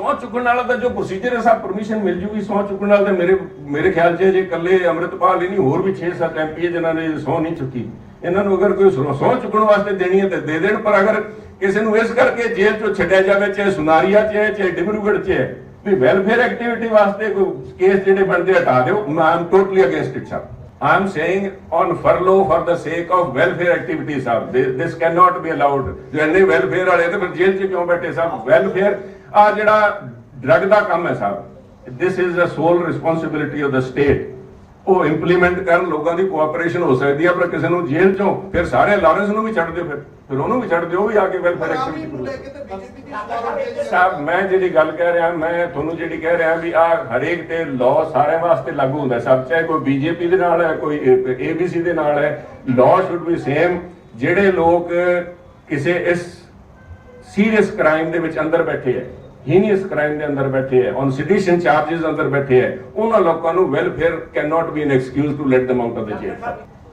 ਸਹੁੰ ਚੁੱਕਣ ਵਾਲਾ ਤਾਂ ਜੋ ਪ੍ਰੋਸੀਜਰ ਹੈ, ਸਭ ਪਰਮਿਸ਼ਨ ਮਿਲ ਜੂਗੀ। ਸਹੁੰ ਚੁੱਕਣ ਵਾਲਾ ਤਾਂ ਮੇਰੇ ਮੇਰੇ ਖਿਆਲ 'ਚ ਜੇ ਇਕੱਲੇ ਅੰਮ੍ਰਿਤਪਾਲ ਹੀ ਨਹੀਂ, ਹੋਰ ਵੀ 6-7 ਐਮਪੀ ਜਿਨ੍ਹਾਂ ਨੇ ਸਹੁੰ ਨਹੀਂ ਚੁੱਕੀ। ਇਹਨਾਂ ਨੂੰ ਅਗਰ ਕੋਈ ਸਹੁੰ ਚੁੱਕਣ ਵਾਸਤੇ ਦੇਣੀ ਹੈ ਤੇ ਦੇ ਦੇਣ, ਪਰ ਅਗਰ ਕਿਸੇ ਨੂੰ ਇਸ ਕਰਕੇ ਜੇਲ੍ਹ 'ਚੋਂ ਛੱਡਿਆ ਜਾਵੇ, ਚਾਹੇ ਸੁਨਾਰੀਆ 'ਚ ਹੈ, ਚਾਹੇ ਡਿਬਰੂਗੜ੍ਹ 'ਚ ਹੈ, ਵੀ ਵੈਲਫੇਅਰ ਐਕਟੀਵਿਟੀ ਵਾਸਤੇ ਕੋਈ ਕੇਸ ਜਿਹੜੇ ਬਣਦੇ ਹਟਾ ਦਿਓ। ਮੈਂ am totally against it sir I am saying on furlough for the sake of welfare activities, sir. This, this cannot be allowed. ਜੋ ਇੰਨੇ welfare ਵਾਲੇ ਤੇ ਫਿਰ ਜੇਲ੍ਹ 'ਚ ਕਿਉਂ ਬੈਠੇ ਸਾਹਿਬ welfare ਆ ਜਿਹੜਾ ਡਰਗ ਦਾ ਕੰਮ ਹੈ ਸਾਹਿਬ this is the sole responsibility of the state. ਉਹ ਇੰਪਲੀਮੈਂਟ ਕਰਨ ਲੋਕਾਂ ਦੀ ਕੋਆਪਰੇਸ਼ਨ ਹੋ ਸਕਦੀ ਹੈ ਪਰ ਕਿਸੇ ਨੂੰ ਜੇਲ੍ਹ 'ਚੋਂ ਫਿਰ ਸਾਰੇ ਲਾਰੈਂਸ ਨੂੰ ਵੀ ਛੱਡ ਦਿਓ ਫਿਰ ਫਿਰ ਉਹਨੂੰ ਵੀ ਛੱਡ ਦਿਓ ਵੀ ਆ ਕੇ ਵੈਲਫੇਅਰ ਰਾਮੀ ਨੂੰ ਲੈ ਐਕਟੀਵਿਟੀ ਕੇ ਤੇ ਬੀਜੇਪੀ ਦੀ ਸਵਾਲ ਉੱਠੇ ਜੀ। ਸਾਹਿਬ ਮੈਂ ਜਿਹੜੀ ਗੱਲ ਕਹਿ ਰਿਹਾ ਮੈਂ ਤੁਹਾਨੂੰ ਜਿਹੜੀ ਕਹਿ ਰਿਹਾ ਵੀ ਆ ਹਰੇਕ ਤੇ ਲਾਅ ਸਾਰਿਆਂ ਵਾਸਤੇ ਲਾਗੂ ਹੁੰਦਾ। ਸਭ ਚਾਹੇ ਕੋਈ ਬੀਜੇਪੀ ਦੇ ਨਾਲ ਹੈ ਕੋਈ ਏਬੀਸੀ ਦੇ ਨਾਲ ਹੈ ਲਾਅ ਸ਼ੁੱਡ ਬੀ ਸੇਮ ਜਿਹੜੇ ਲੋਕ ਕਿਸੇ ਇਸ ਸੀਰੀਅਸ ਕ੍ਰਾਈਮ ਦੇ ਵਿੱਚ ਅੰਦਰ ਬੈਠੇ ਹੈ ਹੀਨੀਅਸ ਕ੍ਰਾਈਮ ਦੇ ਅੰਦਰ ਬੈਠੇ ਹੈ ਔਨ ਸੈਡੀਸ਼ਨ ਚਾਰजेस ਅੰਦਰ ਬੈਠੇ ਹੈ, ਉਹਨਾਂ ਲੋਕਾਂ ਨੂੰ welfare can not be an excuse to let them out of the jail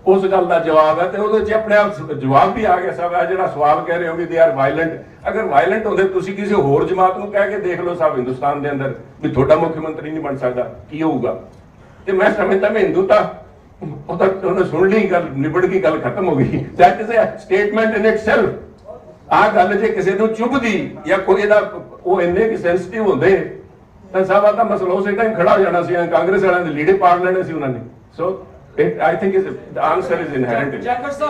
ਉਸ ਗੱਲ ਦਾ ਜਵਾਬ ਹੈ ਤੇ ਉਹਦੇ ਚ ਆਪਣੇ ਆਪ ਜਵਾਬ ਵੀ ਆ ਗਿਆ ਸਭ ਆ ਜਿਹੜਾ ਸਵਾਲ ਕਹਿ ਰਹੇ ਹੋ ਵੀ ਦੇ ਆਰ ਵਾਇਲੈਂਟ ਅਗਰ ਵਾਇਲੈਂਟ ਹੁੰਦੇ ਤੁਸੀਂ ਕਿਸੇ ਹੋਰ ਜਮਾਤ ਨੂੰ ਕਹਿ ਕੇ ਦੇਖ ਲਓ ਸਭ ਹਿੰਦੁਸਤਾਨ ਦੇ ਅੰਦਰ ਵੀ ਤੁਹਾਡਾ ਮੁੱਖ ਮੰਤਰੀ ਨਹੀਂ ਬਣ ਸਕਦਾ, ਕੀ ਹੋਊਗਾ? ਤੇ ਮੈਂ ਸਮਝਦਾ ਮੈਂ ਹਿੰਦੂ ਤਾਂ ਉਹ ਤਾਂ ਉਹਨੇ ਸੁਣ ਲਈ ਗੱਲ, ਨਿਬੜ ਗਈ ਗੱਲ ਖਤਮ ਹੋ ਗਈ। That is a statement in itself ਆ ਗੱਲ ਜੇ ਕਿਸੇ ਨੂੰ ਚੁੱਭਦੀ ਜਾਂ ਕੋਈ ਇਹਦਾ ਉਹ ਇੰਨੇ ਕਿ ਸੈਂਸਿਟਿਵ ਹੁੰਦੇ, ਤਾਂ ਸਭ ਆ ਮਸਲਾ ਉਸੇ ਟਾਈਮ ਖੜਾ ਹੋ ਜਾਣਾ ਸੀ ਕਾਂਗਰਸ ਵਾਲਿਆਂ ਦੇ ਲੀੜੇ ਪਾੜ ਲੈਣੇ ਸੀ ਉਹਨਾਂ ਨੇ। So I think is the answer is